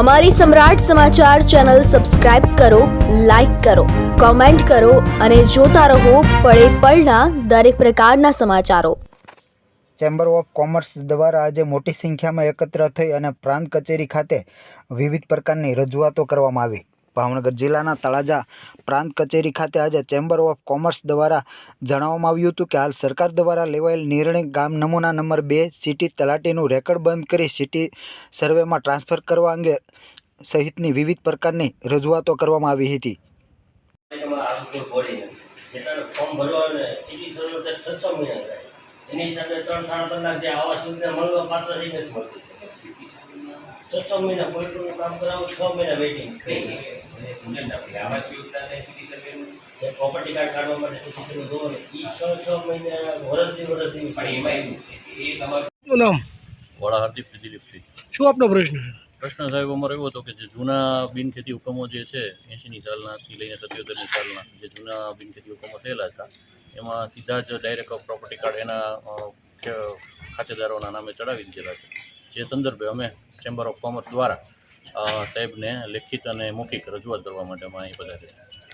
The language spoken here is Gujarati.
અમારી સમ્રાટ સમાચાર ચેનલ સબસ્ક્રાઇબ કરો, લાઇક કરો, કોમેન્ટ કરો અને જોતા રહો પળે પળના દરેક પ્રકારના સમાચારો. ચેમ્બર ઓફ કોમર્સ દ્વારા આજે મોટી સંખ્યામાં એકત્ર થઈ અને પ્રાંત કચેરી ખાતે વિવિધ પ્રકારની રજૂઆતો કરવામાં આવી. ભાવનગર જિલ્લાના તળાજા પ્રાંત કચેરી ખાતે આજે ચેમ્બર ઓફ કોમર્સ દ્વારા જણાવવામાં આવ્યું હતું કે હાલ સરકાર દ્વારા લેવાયેલ નિર્ણય ગામ નમૂના નંબર બે સિટી તલાટીનું રેકર્ડ બંધ કરી સિટી સર્વેમાં ટ્રાન્સફર કરવા અંગે સહિતની વિવિધ પ્રકારની રજૂઆતો કરવામાં આવી હતી. એની ત્રણ સાડા ત્રણ લાખ જે આવા સુવિધા મળવા પાત્ર થઈ નથી મળતી છ મહિના કોઈ પણ કામ કરાવો છ મહિના વેઇટિંગ પ્રોપર્ટી કાર્ડ કાઢવા માટે સિટી સર્વર જોવો એ છ છ મહિના વર્ષથી વર્ષથી પણ એમાં એવું છે કે એ તમારું નામ? વડા હાર્દિક દિલીપસિંહ શું આપનો પ્રશ્ન છે? પ્રશ્ન સાહેબ અમારો એવો હતો કે જે જૂના બિનખેતી હુકમો જે છે એંશીની સાલનાથી લઈને સત્યોતેરની સાલના જે જૂના બિનખેતી હુકમો થયેલા હતા એમાં સીધા જ ડાયરેક્ટ પ્રોપર્ટી કાર્ડ એના ખાતેદારોના નામે ચડાવી દીધેલા છે. જે સંદર્ભે અમે ચેમ્બર ઓફ કોમર્સ દ્વારા સાહેબને લેખિત અને મૌખિક રજૂઆત કરવા માટે અમે અહીં પધાર્યા